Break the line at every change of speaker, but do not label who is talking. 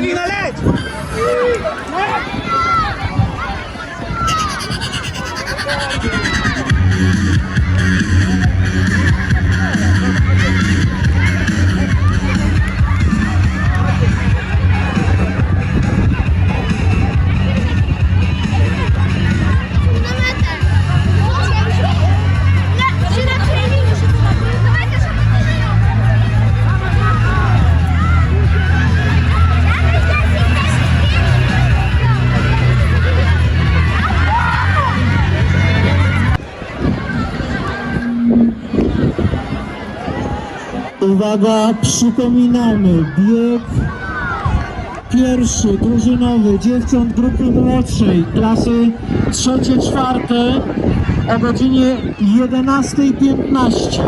Paulina Led! Thank
Uwaga, przypominamy, bieg pierwszy, drużynowy, dziewcząt grupy młodszej, klasy trzecie, czwarte o godzinie 11.15.